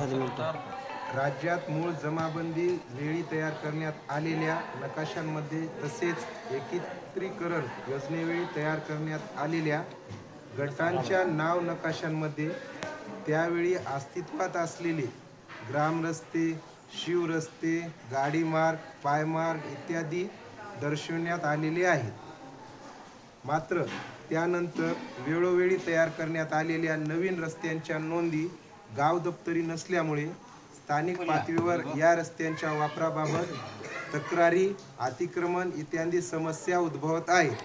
पाच मिनिटं. राज्यात मूळ जमाबंदी वेळी तयार करण्यात आलेल्या नकाशांमध्ये तसेच एकत्रीकरण योजनेवेळी तयार करण्यात आलेल्या गटांच्या नाव नकाशांमध्ये त्यावेळी अस्तित्वात असलेले ग्रामरस्ते शिवरस्ते गाडीमार्ग पायमार्ग इत्यादी दर्शवण्यात आलेले आहेत. मात्र त्यानंतर वेळोवेळी तयार करण्यात आलेल्या नवीन रस्त्यांच्या नोंदी गाव दप्तरी नसल्यामुळे स्थानिक पातळीवर या रस्त्यांच्या वापराबाबत तक्रारी अतिक्रमण इत्यादी समस्या उद्भवत आहेत.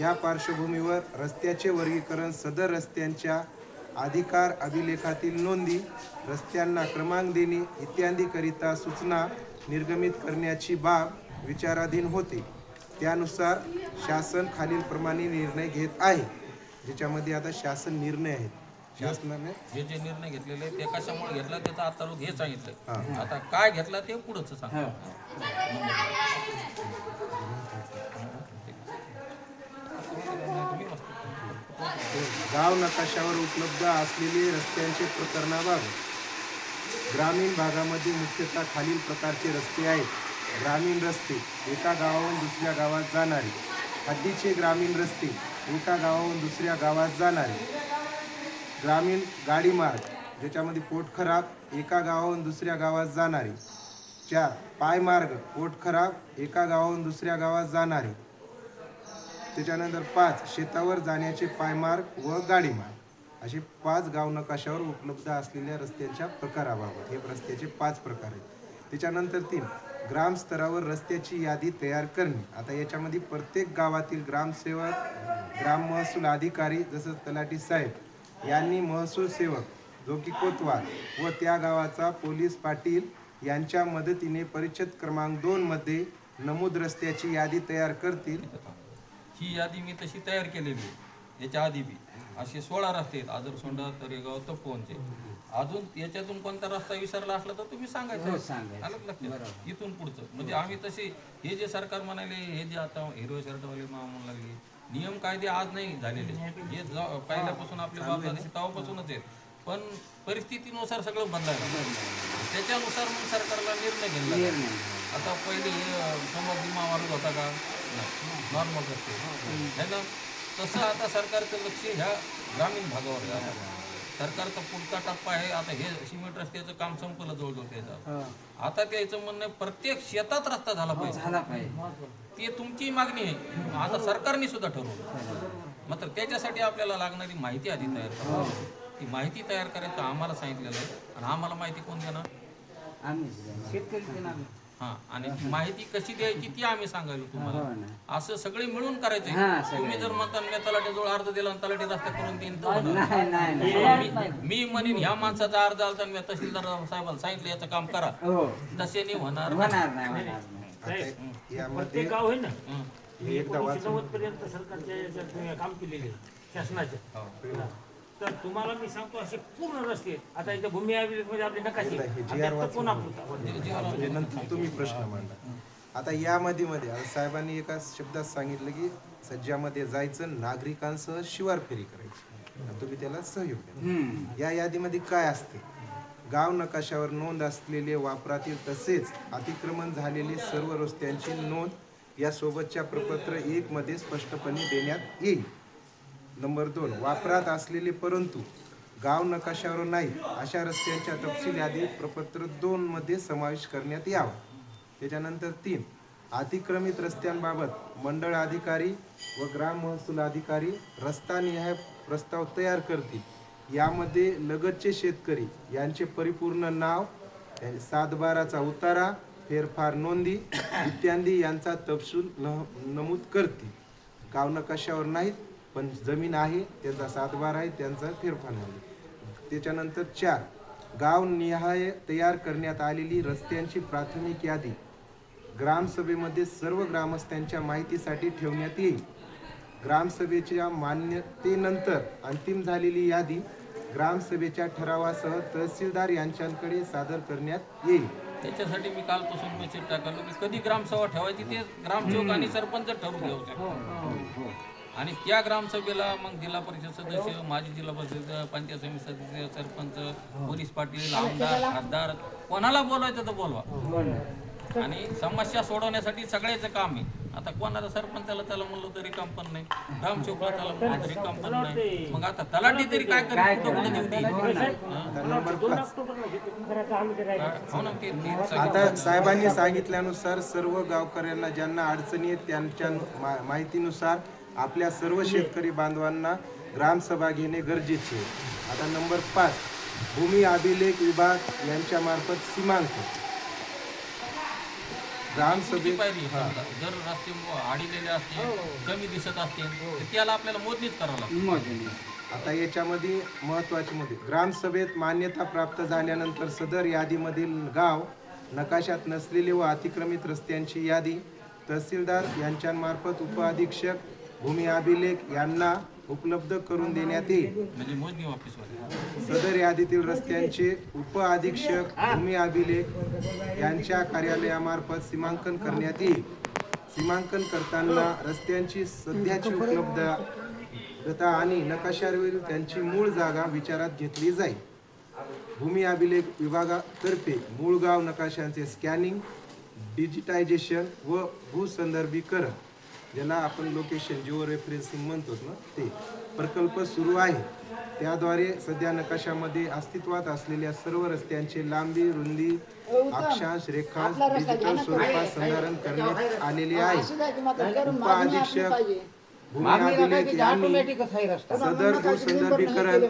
या पार्श्वभूमीवर रस्त्याचे वर्गीकरण सदर रस्त्यांच्या अधिकार अभिलेखातील नोंदी रस्त्यांना क्रमांक देणे इत्यादीकरिता सूचना निर्गमित करण्याची बाब विचाराधीन होते. त्यानुसार शासन खालीलप्रमाणे निर्णय घेत आहे. ज्याच्यामध्ये आता शासन निर्णय आहेत. शासनाने? हे जे निर्णय घेतलेले ते कशामुळे घेतला त्याचा आता लोक हे सांगितलंय हा. आता काय घेतला ते पुढंच सांग. गाव नकाशावर उपलब्ध असलेले रस्त्यांचे प्रकरणाबाबत ग्रामीण भागामध्ये मुख्यतः खालील प्रकारचे रस्ते आहेत. ग्रामीण रस्ते एका गावाहून दुसऱ्या गावात जाणारे. हद्दीचे ग्रामीण रस्ते एका गावाहून दुसऱ्या गावात जाणारे. ग्रामीण गाडी मार्ग ज्याच्यामध्ये पोट खराब एका गावाहून दुसऱ्या गावात जाणारे. चार पायमार्ग पोट खराब एका गावाहून दुसऱ्या गावात जाणारे. त्याच्यानंतर पाच शेतावर जाण्याचे पायमार्ग व गाडीमार्ग असे पाच गाव नकाशावर उपलब्ध असलेल्या रस्त्यांच्या प्रकाराबाबत. हे रस्त्याचे पाच प्रकार आहेत. त्याच्यानंतर तीन ग्रामस्तरावर रस्त्याची यादी तयार करणे. आता याच्यामध्ये प्रत्येक गावातील ग्रामसेवक ग्राम महसूल अधिकारी जसं तलाठी साहेब यांनी महसूल सेवक जो की कोतवाल व त्या गावाचा पोलीस पाटील यांच्या मदतीने परिच्छेद क्रमांक दोन मध्ये नमूद रस्त्याची यादी तयार करतील. ही यादी मी तशी तयार केलेली आहे. याच्या आधी बी. असे सोळा रस्ते आहेत. आजरसोंडा तरेगाव तपोवनचे. अजून याच्यातून कोणता रस्ता विसरला असला तर तुम्ही सांगायचं. आलं लक्षात? इथून पुढचं. म्हणजे आम्ही तसे हे जे सरकार म्हणाले हे जे आता हिरवे शर्टवाले म्हणून लागले नियम कायदे आज नाही झालेले. हे ज- पहिल्यापासून आपले बाब झाले तेव्हापासूनच आहेत. पण परिस्थितीनुसार सगळं बदलायला. त्याच्यानुसार मग सरकारला निर्णय लागला. आता पहिले समज विमा मारत होता का? नॉर्मल रस्ते है ना? तसं आता सरकारचं लक्ष ह्या ग्रामीण भागावर आहे. आता. सरकारचा पुढचा टप्पा आहे. आता हे सिमेंट रस्त्याचं काम संपलं जवळजवळ त्याचं. आता त्याचं म्हणणं प्रत्येक शेतात रस्ता झाला पाहिजे. झाला पाहिजे. ती तुमची मागणी आहे. आता सरकारने सुद्धा ठरवलं. मात्र त्याच्यासाठी आपल्याला लागणारी माहिती आधी तयार करावी ती माहिती तयार करायचं आम्हाला सांगितलेलं आहे. आणि आम्हाला माहिती कोण देणार? आम्ही शेतकरी आम्ही हा आणि माहिती कशी द्यायची ती आम्ही सांगायलो हो तुम्हाला ना. असं सगळे मिळून करायचंय हा, सगळे. तुम्ही जर म्हणता मी तलाट्याजवळ अर्ज दिला आणि तलाठी रस्ता करून देईन तर होणार. नाही नाही नाही मी- म्हणेन ह्या माणसाचा अर्ज आला तर मी तहसीलदार साहेबाला सांगितलं याचं काम करा हो तसे नाही होणार होणार नाही प्रत्येक गाव आहे ना हं. हे एकदा नव्वद पर्यंत सरकारच्या काम केलेले शासनाच्या हो. तर तुम्हाला मी सांगतो असे पूर्ण रस्ते. आहेत. आता इथे भूमी अभिलेखमध्ये आपले नकाशे हे वाचून कोण आपलं म्हणजे नंतर तुम्ही प्रश्न मांडा. आता यामध्ये मध्ये आता साहेबांनी एका शब्दात सांगितलं की सज्जामध्ये जायचं नागरिकांसह शिवार फेरी करायची. आणि तुम्ही त्याला सहयोग द्या. या यादीमध्ये काय असते? गाव नकाशावर नोंद असलेले वापरातील तसेच अतिक्रमण झालेले सर्व रस्त्यांची नोंद या सोबतच्या प्रपत्र एक मध्ये स्पष्टपणे देण्यात येईल. नंबर दोन वापरात असलेले परंतु गाव नकाशावर नाही अशा रस्त्यांच्या तपशील यादी प्रपत्र दोन मध्ये समावेश करण्यात यावा. त्याच्यानंतर तीन अतिक्रमित रस्त्यांबाबत मंडळ अधिकारी व ग्राम महसूल अधिकारी रस्ता निहाय प्रस्ताव तयार करतील. यामध्ये लगतचे शेतकरी यांचे परिपूर्ण नाव सातबाराचा उतारा फेरफार नोंदी इत्यादी यांचा तपशील न- नमूद करतील. गाव नकाशावर नाहीत पण जमीन आहे त्यांचा सातबार आहे त्यांचा फेरफार नोंदी त्याच्यानंतर चार. गाव निहाय तयार करण्यात आलेली रस्त्यांची प्राथमिक यादी. ग्रामसभेमध्ये सर्व ग्रामस्थांच्या माहितीसाठी ठेवण्यात येईल. ग्रामसभेच्या मान्यतेनंतर अंतिम झालेली यादी ग्रामसभेच्या ठरावासह तहसीलदार यांच्याकडे सादर करण्यात येईल. त्याच्यासाठी मी कालपासून मेसेज टाकलो की कधी ग्रामसभा ठेवायची ते ग्रामसेवक आणि सरपंच ठरवू घेऊ शकतो आणि त्या ग्रामसभेला मग जिल्हा परिषद सदस्य माजी जिल्हा परिषद पंचायत समिती सदस्य सरपंच पोलीस पाटील आमदार खासदार कोणाला बोलवायचं तर बोलवा. आणि समस्या सोडवण्यासाठी सगळ्याचं काम आहे. आता कोणाला सरपंचाला त्याला म्हणलं तरी काम पण नाही ग्रामसेवकला त्याला म्हणलं तरी काम पण नाही. मग आता तलाठी तरी काय करेल? कुठं कुठं देऊ दे? हो आता साहेबांनी सांगितल्यानुसार सर्व गावकऱ्यांना ज्यांना अडचणी आहेत त्यांच्या मा- माहितीनुसार आपल्या सर्व शेतकरी बांधवांना ग्रामसभा घेणे गरजेचे आहे. आता नंबर पाच भूमी अभिलेख विभाग यांच्या मार्फत सीमांकन किती ग्रामसभेत पायरी आहे समजा. जर रस्ते आडिलेले असतील कमी दिसत असतील तर त्याला आपल्याला मोजणीच करावं लागतं. आता याच्यामध्ये महत्त्वाचे मुद्दे ग्रामसभेत मान्यता प्राप्त झाल्यानंतर सदर यादीमधील गाव नकाशात नसलेले व अतिक्रमित रस्त्यांची यादी तहसीलदार यांच्यामार्फत उपअधीक्षक भूमी अभिलेख यांना उपलब्ध करून देण्यात येईल. म्हणजे मोजणी ऑफिसवाले सदर यादीतील रस्त्यांचे उप अधीक्षक भूमी अभिलेख यांच्या कार्यालयामार्फत सीमांकन करण्यात येईल. सीमांकन करताना रस्त्यांची सध्याची उपलब्धता आणि नकाशावरील त्यांची मूळ जागा विचारात घेतली जाईल. भूमी अभिलेख विभागातर्फे मूळ गाव नकाशांचे स्कॅनिंग डिजिटायझेशन व भूसंदर्भीकरण. ज्याला आपण लोकेशन जिओ रेफरन्सिंग म्हणतो ना ते प्रकल्प सुरू आहे. त्याद्वारे सध्या नकाशामध्ये अस्तित्वात असलेल्या सर्व रस्त्यांचे लांबी रुंदी अक्षांश रेखांश डिजिटल स्वरूपात संधारण करण्यात आलेले आहे. उप अधीक्षक भूमी अभिलेख यांनी सदर भूसंदर्भीकरण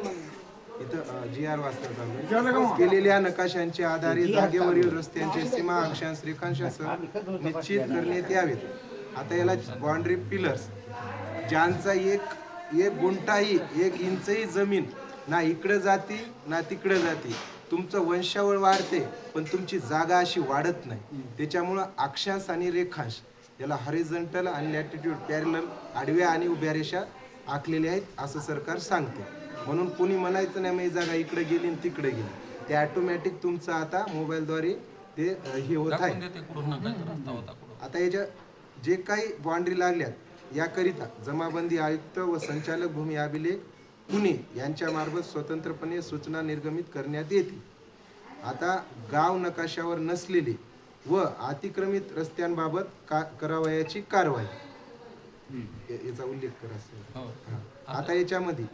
इथं जी आर वाचता. केलेल्या नकाशांच्या आधारे जागेवरील रस्त्यांचे सीमा अक्षांश रेखांशासह निश्चित करण्यात यावेत. आता याला बाउंड्री पिलर्स. ज्यांचा एक एक गुंठाही एक इंचही जमीन ना इकडे जाती ना तिकडे जाती. तुमचं वंशावळ वाढते पण तुमची जागा अशी वाढत नाही. त्याच्यामुळं अक्षांश आणि रेखांश याला हॉरिझॉन्टल आणि लॅटिट्यूड पॅरलल आडव्या आणि उभ्या रेषा आखलेल्या आहेत असं सरकार सांगते. म्हणून कोणी म्हणायचं नाही माझी जागा इकडे गेली आणि तिकडे गेली. ते ऑटोमॅटिक तुमचं आता मोबाईलद्वारे ते हे होत आहे. आता याच्या जे काही बाउंड्री लागल्यात याकरिता जमाबंदी आयुक्त व संचालक भूमी अभिलेख पुणे यांच्या मार्फत स्वतंत्रपणे सूचना निर्गमित करण्यात येतील. आता गाव नकाशावर नसलेले व अतिक्रमित रस्त्यांबाबत का करावयाची कारवाई. याचा उल्लेख करा. हो. आता याच्यामध्ये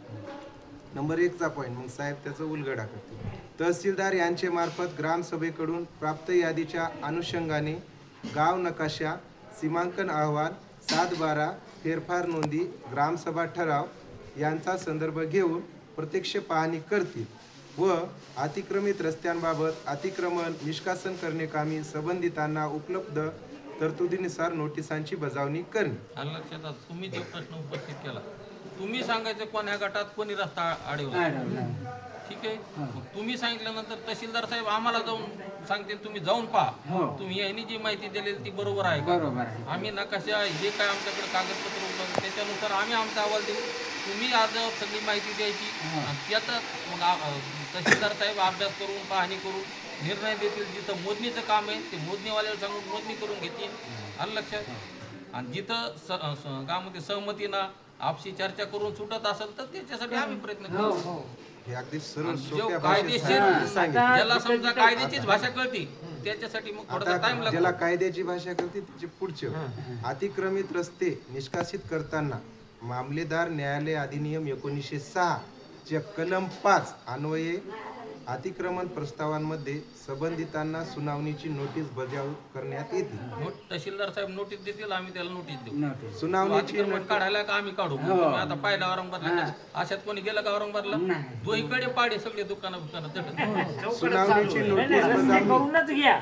नंबर एकचा पॉईंट मग साहेब त्याचा उलगडा करतील. तहसीलदार यांचे मार्फत ग्रामसभेकडून प्राप्त यादीच्या अनुषंगाने गाव नकाशा सीमांकन अहवाल सात बारा फेरफार नोंदी ग्रामसभा ठराव यांचा संदर्भ घेऊन प्रत्यक्ष पाहणी करतील व अतिक्रमित रस्त्यांबाबत अतिक्रमण निष्कासन करणे कामी संबंधितांना उपलब्ध तरतुदीनुसार नोटिसांची बजावणी करणे. आलं लक्षात आलं. तुम्ही जो प्रश्न उपस्थित केला तुम्ही सांगायचं कोण्या गटात कोणी रस्ता अडवला ठीक आहे? तुम्ही सांगितल्यानंतर तहसीलदार साहेब आम्हाला जाऊन सांगतील तुम्ही जाऊन पहा. तुम्ही यांनी जी माहिती दिलेली ती बरोबर आहे का? बरोबर आहे. आम्ही नकाशा जे काय आमच्याकडे कागदपत्र उपलब्ध त्याच्यानुसार आम्ही आमचा अहवाल देऊ. तुम्ही आज सगळी माहिती द्यायची. आणि त्याचा मग आ- तहसीलदार साहेब अभ्यास करून पाहणी करून निर्णय देतील. जिथं मोजणीचं काम आहे ते मोजणीवाल्याला सांगून मोजणी करून घेतील. आलं लक्षात? आणि जिथं स स- गावामध्ये सहमतीनं आपशी चर्चा करून सुटत असेल तर त्याच्यासाठी आम्ही प्रयत्न करू. हे. अगदी सरळ आणि जो सोप्या भाषेत कायदेशीर साहेबांनी सांगितलं ज्याला समजा कायद्याचीच भाषा कळती त्याच्यासाठी मग थोडासा टाइम आता लागतो. ज्याला कायद्याची भाषा करते त्याचे पुढचे अतिक्रमित रस्ते निष्कासित करताना मामलेदार न्यायालय अधिनियम एकोणीसशे सहा च्या कलम पाच अन्वये अतिक्रमण प्रस्तावांमध्ये संबंधितांना सुनावणीची नोटीस बजाव करण्यात येते. नोट तहसीलदार साहेब नोटीस देतील आम्ही त्याला नोटीस देऊ. नोटीस सुनावणीची अतिक्रमण काढायला का आम्ही काढू? तुम्ही आता पाहिलं औरंगाबादला अशात कोणी गेलं का औरंगाबादला? नाही. दोहीकडे पाडे सगळे दुकानं दुकानं तटत सुनावणीची नाही, नोटीस रस्ते करूनच घ्या.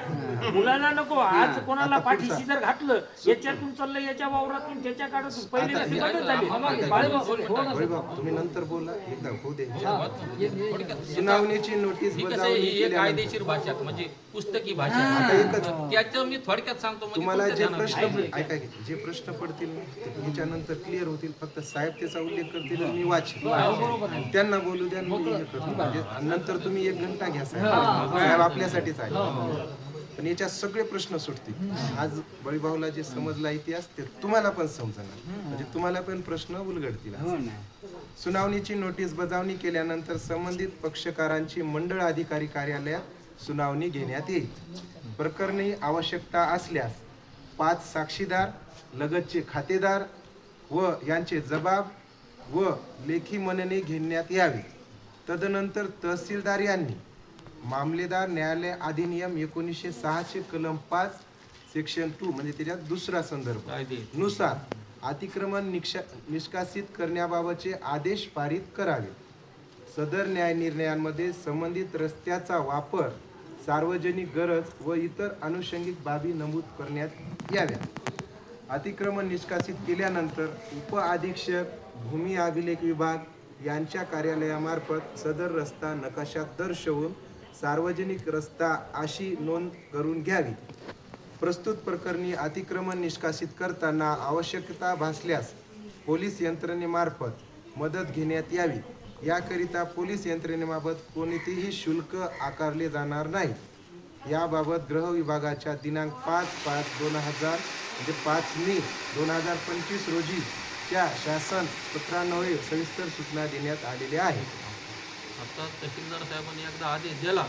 मुलांना नको. आज कोणाला आता पाठीशी. जर घातलं याच्यातून चाललं याच्या वावरातून त्याच्या काढत पहिले रस्ते हे- झाले? तुम्ही नंतर बोला. एकदा होऊ दे. थोडक्यात सुनावणीची नोटीस ही कसं ही एक केल्यानंतर कायदेशीर भाषा म्हणजे पुस्तकी भाषा. एकच. त्याचं मी थोडक्यात सांगतो म्हणजे तुम्हाला तुमच्या जे ध्यानात प्रश्न येईल. ऐका की, जे प्रश्न पडतील ना, ते याच्यानंतर क्लिअर होतील. फक्त साहेब त्याचा उल्लेख करतील आणि मी वाचेन. त्यांना बोलू द्या आणि मी हे करतो. म्हणजे नंतर तुम्ही एक घंटा घ्या साहेब. साहेब आपल्यासाठीच आहे. पण याच्यात सगळे प्रश्न सुटतील. आज बळीभाऊला जे समजला इतिहास ते तुम्हाला पण समजणार. म्हणजे तुम्हाला पण प्रश्न उलगडतील हो ना. सुनावणीची नोटीस बजावणी केल्यानंतर संबंधित पक्षकारांची मंडळ अधिकारी कार्यालयात सुनावणी घेण्यात येईल. प्रकरणी आवश्यकता असल्यास पाच साक्षीदार लगतचे खातेदार व यांचे जबाब व लेखी म्हणणे घेण्यात यावे. तदनंतर तहसीलदार यांनी मामलेदार न्यायालय अधिनियम एकोणीसशे सहाशे कलम पाच सेक्शन टू म्हणजे त्याच्यात दुसरा संदर्भनुसार अतिक्रमण निक्षा निष्कासित करण्याबाबतचे आदेश पारित करावे. सदर न्याय निर्णयांमध्ये संबंधित रस्त्याचा वापर सार्वजनिक गरज व इतर अनुषंगिक बाबी नमूद करण्यात याव्या. अतिक्रमण निष्कासित केल्यानंतर उप अधीक्षक भूमी अभिलेख विभाग यांच्या कार्यालयामार्फत सदर रस्ता नकाशात दर्शवून सार्वजनिक रस्ता अशी नोंद करून घ्यावी. प्रस्तुत प्रकरणी अतिक्रमण निष्कासित करताना आवश्यकता भासल्यास पोलीस यंत्रणेमार्फत मदत घेण्यात यावी. याकरिता पोलीस यंत्रणेबाबत कोणतेही शुल्क आकारले जाणार नाही. याबाबत गृह विभागाच्या दिनांक पाच पाच दोन हजार म्हणजे पाच मे दोन हजार पंचवीस रोजीच्या शासन पत्रान्वये सविस्तर सूचना देण्यात आलेल्या आहेत. आता तहसीलदार साहेबांनी एकदा आदेश दिला.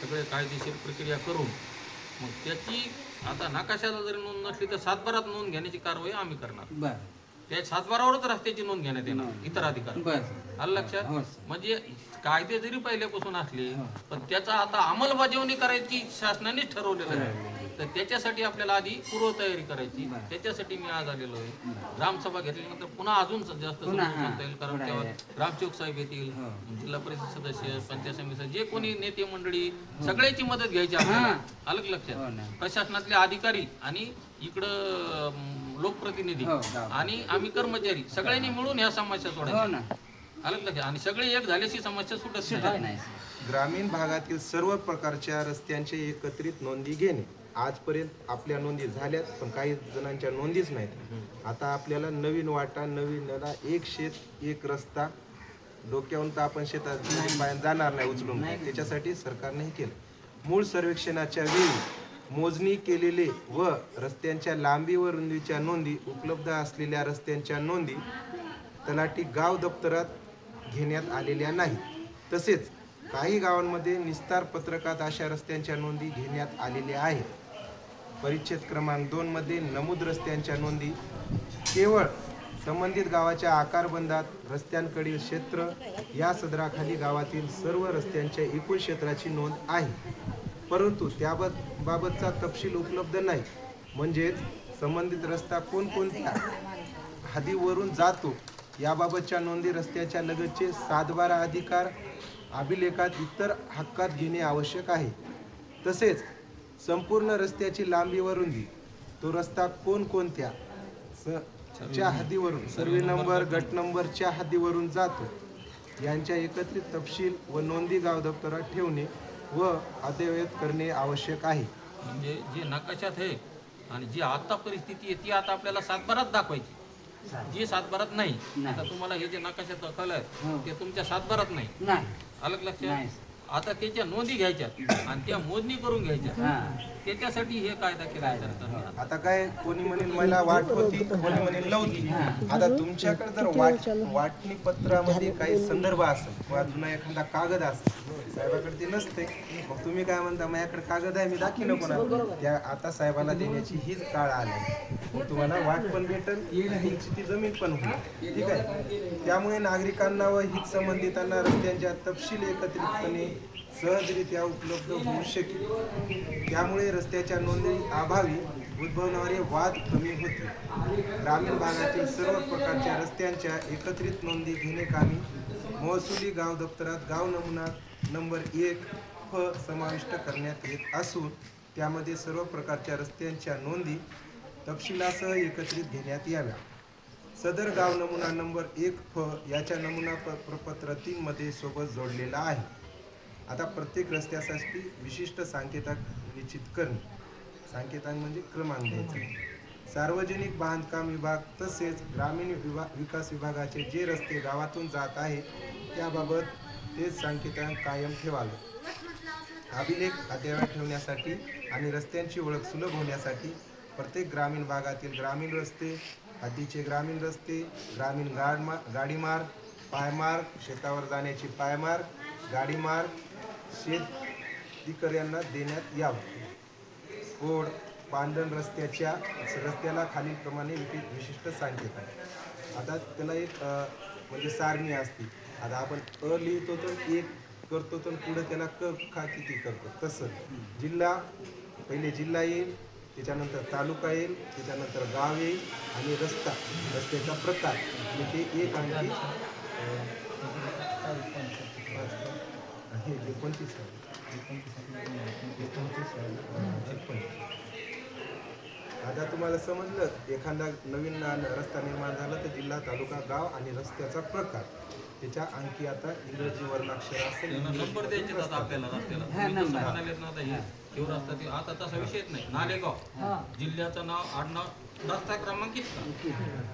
सगळे कायदेशीर प्रक्रिया करून मग त्याची आता नकाशाला जरी नोंद नसली तर सातबारात नोंद घेण्याची कारवाई आम्ही करणार. बर. त्या सातबारावरच रस्त्याची नोंद घेण्यात येणार इतर अधिकार बर आलं लक्षात हो सर. म्हणजे कायदे जरी पहिल्यापासून असले हो. पण त्याचा आता अंमलबजावणी करायची शासनानेच ठरवलेलं आहे तर त्याच्यासाठी आपल्याला आधी पूर्वतयारी करायची बरं. त्याच्यासाठी मी आज आलेलो आहे ग्रामसभा घेतल्यानंतर पुन्हा अजून जास्त पुन्हा, समजून हां. सांगता येईल कारण तेव्हा. ग्रामसेवक साहेब येतील हो. जिल्हा परिषद सदस्य पंचायत समिती जे कोणी नेते मंडळी सगळ्याची मदत घ्यायची आपल्याला हां. हो लक्षात. प्रशासनातले अधिकारी आणि इकडं अं, लोकप्रतिनिधी. हो, गाव. आणि आम्ही कर्मचारी. सगळ्यांनी मिळून ह्या समस्या हो सोडायच्या ना. आलं का लक्षात आणि सगळे एक झाल्याची समस्या सुटत नाही. नाही. ग्रामीण भागातील सर्व प्रकारच्या रस्त्यांचे एकत्रित नोंदी घेणे आजपर्यंत आपल्या नोंदी झाल्यात पण काही जणांच्या नोंदीच नाहीत. आता आपल्याला नवीन वाटा नवीन नदा एक शेत एक रस्ता. डोक्यावरून तर आपण शेतात जाणार नाही उचलून. त्याच्यासाठी सरकारने हे केलं. मूळ सर्वेक्षणाच्या वेळी मोजणी केलेले व रस्त्यांच्या लांबी व रुंदीच्या नोंदी उपलब्ध असलेल्या रस्त्यांच्या नोंदी तलाठी गाव दप्तरात घेण्यात आलेल्या नाही. तसेच काही गावांमध्ये निस्तार पत्रकात अशा रस्त्यांच्या नोंदी घेण्यात आलेल्या आहेत. परिच्छेद क्रमांक दोनमध्ये नमूद रस्त्यांच्या नोंदी केवळ संबंधित गावाच्या आकारबंदात रस्त्यांकडील क्षेत्र या सदराखाली गावातील सर्व रस्त्यांच्या एकूण क्षेत्राची नोंद आहे. परंतु त्याबाबतचा बाबतचा तपशील उपलब्ध नाही. म्हणजेच संबंधित रस्ता कोणकोणत्या हद्दीवरून जातो याबाबतच्या नोंदी रस्त्याच्या लगतचे सातबारा अधिकार अभिलेखात इतर हक्कात घेणे आवश्यक आहे. तसेच संपूर्ण रस्त्याची लांबी व रुंदी तो रस्ता कोणकोणत्या स च्या हद्दीवरून सर्वे नंबर गट नंबरच्या हद्दीवरून जातो. यांच्या एकत्रित तपशील व नोंदी गाव दप्तरात ठेवणे व अद्ययावत करणे आवश्यक आहे. म्हणजे जे नकाशात आहे आणि जी आता परिस्थिती आहे ती आता आपल्याला सातबारात दाखवायची. जी सातबारात नाही. आता तुम्हाला हे जे नकाशात दाखवलं हो. आहे ते तुमच्या सातबारात नाही. नाही. अलग नाही लक्षात आता त्याच्या नोंदी घ्यायच्या आणि त्या मोजणी करून घ्यायच्या हा. त्याच्यासाठी हे कायदा केला आता काय कोणी म्हणेल मला वाट होती कोणी म्हणेल नव्हती. आता तुमच्याकडे जर वाट वाटणी पत्रामध्ये काही संदर्भ असेल किंवा जुना एखादा कागद असेल साहेबाकडे ते नसते. मग तुम्ही काय म्हणता माझ्याकडे कागद आहे मी दाखिलं कोणाला. त्या आता साहेबाला देण्याची हीच काळ आली. मग तुम्हाला वाट पण भेटेल हितची ती जमीन पण होईल. ठीक आहे? त्यामुळे नागरिकांना व हित संबंधितांना रस्त्यांच्या तपशील एकत्रितपणे सहजरित्या उपलब्ध होऊ शकेल. त्यामुळे रस्त्याच्या नोंदणी अभावी उद्भवणारे वाद कमी होतील. ग्रामीण भागातील सर्व प्रकारच्या रस्त्यांच्या एकत्रित नोंदी घेणे कामी महसुली गाव दप्तरात गाव नमुना नंबर एक फ समाविष्ट करण्यात येत असून त्यामध्ये सर्व प्रकारच्या रस्त्यांच्या नोंदी तपशिलासह एकत्रित घेण्यात याव्या. सदर गाव नमुना नंबर एक फ याच्या नमुना प- प्रपत्र तीनमध्ये सोबत जोडलेला आहे. आता प्रत्येक रस्त्यासाठी विशिष्ट सांकेताक निश्चित करणे. सांकेताक म्हणजे क्रमांक द्यायचे. सार्वजनिक बांधकाम विभाग तसेच ग्रामीण विभा विकास विभागाचे जे रस्ते गावातून जात आहेत त्याबाबत तेच सांकेतांक कायम ठेवावे अभिलेख अद्ययावत ठेवण्यासाठी आणि रस्त्यांची ओळख सुलभ होण्यासाठी प्रत्येक ग्रामीण भागातील ग्रामीण रस्ते हद्दीचे ग्रामीण रस्ते ग्रामीण गाडमा गाडीमार्ग पायमार्ग शेतावर जाण्याची पायमार्ग गाडीमार्ग शेतकऱ्यांना देण्यात यावं. ओढ पांढरण रस्त्याच्या रस्त्याला खालीलप्रमाणे विशिष्ट सांगितलं आता त्याला एक म्हणजे सारणी असते. आता आपण अ लिहितो तर एक करतो तर पुढे त्याला क खा किती करतो. तसं. जिल्हा पहिले जिल्हा येईल त्याच्यानंतर तालुका येईल त्याच्यानंतर गाव येईल आणि रस्ता रस्त्याचा प्रकार. आणि ते एक अ, हे एकोणतीस आहे. एकोणतीस. आता तुम्हाला समजलं एखादा नवीन रस्ता निर्माण झाला तर जिल्हा तालुका गाव आणि रस्त्याचा प्रकार. त्याच्या आणखी आता इंग्रजी वर्णाक्षर असेल नंबर द्यायचे आता आपल्याला रस्त्याला. हा, तुम्ही जसं नंबर. म्हणालेत ना आता हे. शिव रस्ता ते आता तसा विषयच नाही. नालेगाव. जिल्ह्याचं नाव आडनाव रस्ता क्रमांकित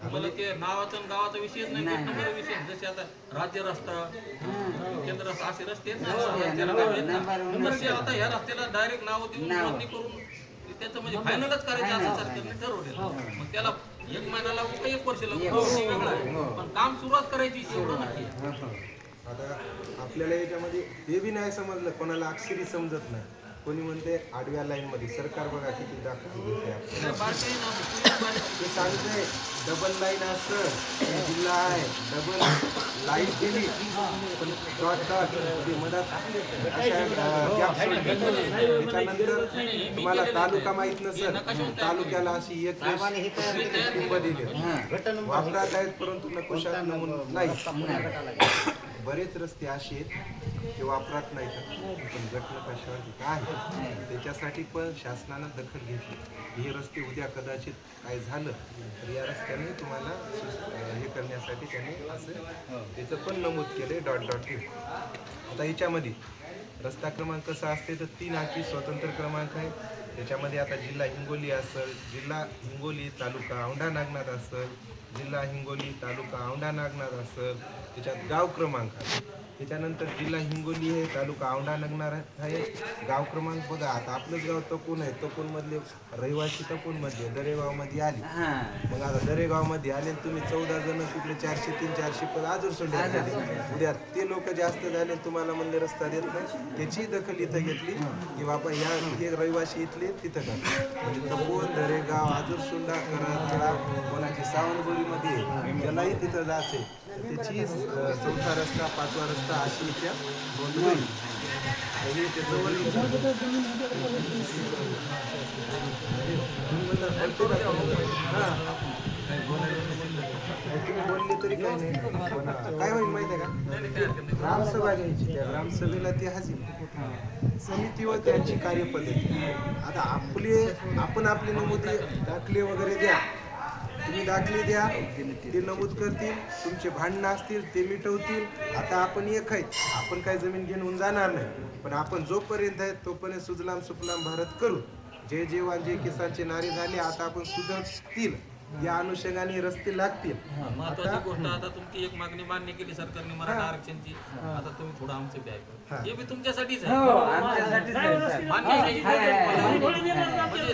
का मला ते नावाचा आणि गावाचा विषयच नाही नंबर विषय जसे आता राज्य रस्ता केंद्र रस्ता असे रस्ते. नंबर- तर तसे आता ह्या रस्त्याला डायरेक्ट नाव देऊन करून त्याचं म्हणजे फायनलच करायचं असं सरकारने. ठरवलेलं मग त्याला एक महिना लागू का एक वर्ष लागू. वेगळा आहे हो. पण काम सुरुवात करायची एवढं नक्की आहे. हो, हो. आता आपल्याला याच्यामध्ये हे बी नाही समजलं कोणाला अक्षरी समजत नाही कोणी म्हणते आडव्या लाईन मध्ये सरकार बघा किती दाखवते देते ते सांगते डबल लाईन असं जिल्हा आहे डबल लाईन केली पण डॉट डॉट ते मधात त्याच्यानंतर तुम्हाला तालुका माहीत नसेल तालुक्याला अशी एक कुटुंब दिली. वापरात आहेत परंतु नकोशात नमून नाही. बरेच रस्ते असे आहेत ते वापरात नाहीत. पण घटना कशावर काय आहे? त्याच्यासाठी पण शासनानं दखल घेतली. हे रस्ते उद्या कदाचित काय झालं तर या रस्त्याने तुम्हाला हे करण्यासाठी त्याने असं त्याचं पण नमूद केलं डॉट डॉट हे आता याच्यामध्ये रस्ता क्रमांक कसा असते तर तीन आणखी स्वतंत्र क्रमांक आहे. त्याच्यामध्ये आता जिल्हा हिंगोली असेल जिल्हा हिंगोली तालुका औंढा नागनाथ असेल जिल्हा हिंगोली तालुका औंढा नागनाथ असेल त्याच्यात गाव क्रमांक आहे. त्याच्यानंतर जिल्हा हिंगोली आहे तालुका औंढा नागनाथ आहे गाव क्रमांक बघा. आता आपलंच गाव तपोन आहे. तपोन मधले रहिवासी तपोन मधले दरेगावमध्ये आले. हा. मग आता दरेगावमध्ये आले तुम्ही चौदा जण तिकडे चारशे तीन चारशे पण आजूर सोडले झाले. उद्या ते लोक जास्त झाले तुम्हाला म्हणले रस्ता देत नाही. त्याची दखल इथं घेतली. की बाबा या हे रहिवासी इथले तिथं का म्हणजे तपोन दरेगाव आजूर सोंडा करंजळा कोणाची मध्ये आहे, त्यालाही तिथं आहे. त्याची चौथा रस्ता पाचवा रस्ता अशी त्या नोंद होईल आणि त्याचं बोलले तरी काय नाही. काय होईल माहिती आहे का? ग्रामसभा घ्यायची. त्या ग्रामसभेला ती हजर समिती व त्यांची कार्यपद्धती. आता आपले आपण आपले नमुदी दाखले वगैरे द्या. तुम्ही दाखले द्या ते नमूद करतील तुमचे भांडणं असतील ते मिटवतील. आता आपण एक आहेत. आपण काय जमीन घेऊन जाणार नाही. पण आपण जोपर्यंत आहेत तोपर्यंत सुजलाम सुफलाम भारत करू. जे जेवान जे किसानचे नारे झाले. आता आपण सुधरतील. या अनुषंगाने रस्ते लागतील. महत्वाची गोष्ट आता तुमची एक मागणी मान्य केली सरकारने मराठा आरक्षणची. आता तुम्ही थोडं आमचं बी ऐका हे. बी तुमच्यासाठीच आहे.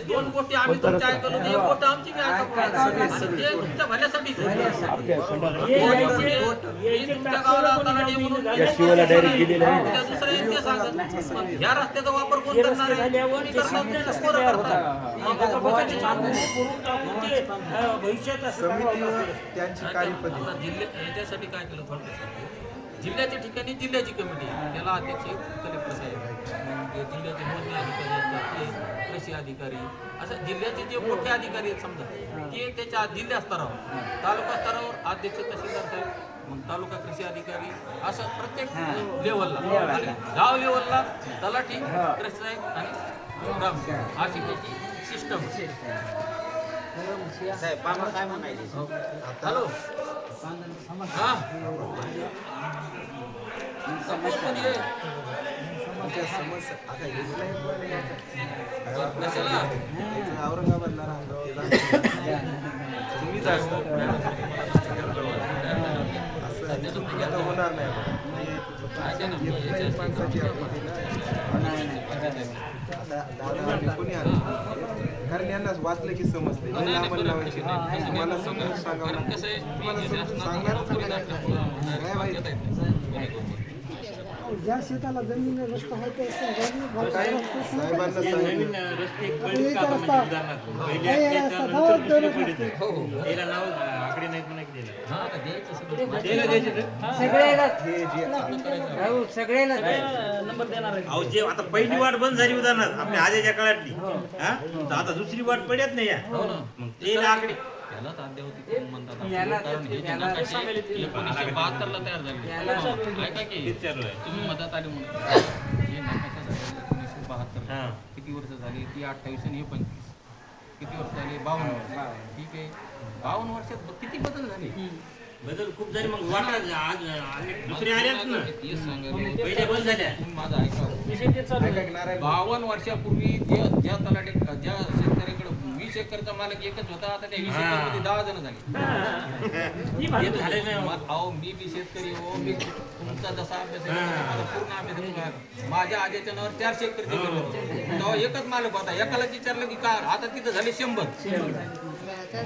दोन गोष्टी आम्ही तुमच्या ऐकलो एक गोष्ट आमची बी ते तुमच्या गावाला तलाठी म्हणून दुसरं ते सांगत. पण रस्त्याचा वापर कोण करणार आहे? करणार भविष्यात असं त्यांची कार्यपद्धती आता जिल्ह्या याच्यासाठी काय केलं थोडक्यात जिल्ह्याच्या ठिकाणी जिल्ह्याची कमिटी आहे. त्याला अध्यक्ष कलेक्टर साहेब मग जे जिल्ह्याचे मोजणी अधिकारी असतात ते कृषी अधिकारी असं जिल्ह्याचे जे मोठे अधिकारी आहेत समजा ते त्याच्या जिल्हा स्तरावर तालुका स्तरावर अध्यक्ष तहसीलदार साहेब मग तालुका कृषी अधिकारी असं प्रत्येक लेवलला. आणि गाव लेवलला तलाठी कृषी साहेब आणि ग्राम अशी त्याची सिस्टम काय हा हॅलो तुमच्या आता नाही औरंगाबादला राहतो तुम्ही असं आता होणार नाही ते कारण यांना वाचलं की लांबण बरोबर. लावायची नाही. तुम्हाला समजून सांगावं लागतं. तुम्हाला समजून सांगणारच नाही. काय माहिती? आहे. ज्या शेताला जमीन रस्ता आहे काय साहेबांना रस्ते एक. हो की आता द्यायचं सगळं. द्यायला द्यायचे ते. सगळ्याला जे भाऊ सगळ्याला नंबर देणार आहे. अहो जे आता पहिली वाट बंद झाली उदाहरणार्थ आपल्या आजच्या काळातली. हा. तर आता दुसरी वाट पडत नाही या. हो ना. मग ते म्हणतात हे एकोणीसशे बहात्तरला तयार झाले. याला- ऐका की तेच चालू आहे. तुम्ही मदत आली म्हणून. हे. नकाशा झाले एकोणीसशे बहात्तर. हा. किती वर्ष झाली? ती अठ्ठावीस आणि हे पंचवीस किती वर्ष झाली? बावन्न वर्ष. ठीक आहे. बावन्न वर्षात ब- किती बदल झाले? बदल खूप झाले. मग वाटा आज दुसरे ना. बंद झाल्या. तुम्ही माझं ऐका. विषय ते चालू आहे. ऐका की नारायण बावन्न वर्षापूर्वी ज्या ज्या तलाठी ज्या शेतकऱ्याकडे वीस एकरचा मालक एकच होता आता त्या वीस हा. एकरमध्ये दहा जण झाले ही हे भाषा तर झाले नाही मग अहो मी बी शेतकरी हो मी तुमचा जसा अभ्यास आहे हा. तसा माझा पूर्ण अभ्यास आहे बघा. माझ्या आजीच्या नावावर चारशे एकर जमीन होती. तेव्हा एकच मालक होता एकाला विचारलं की का आता तिथं झाले शंभर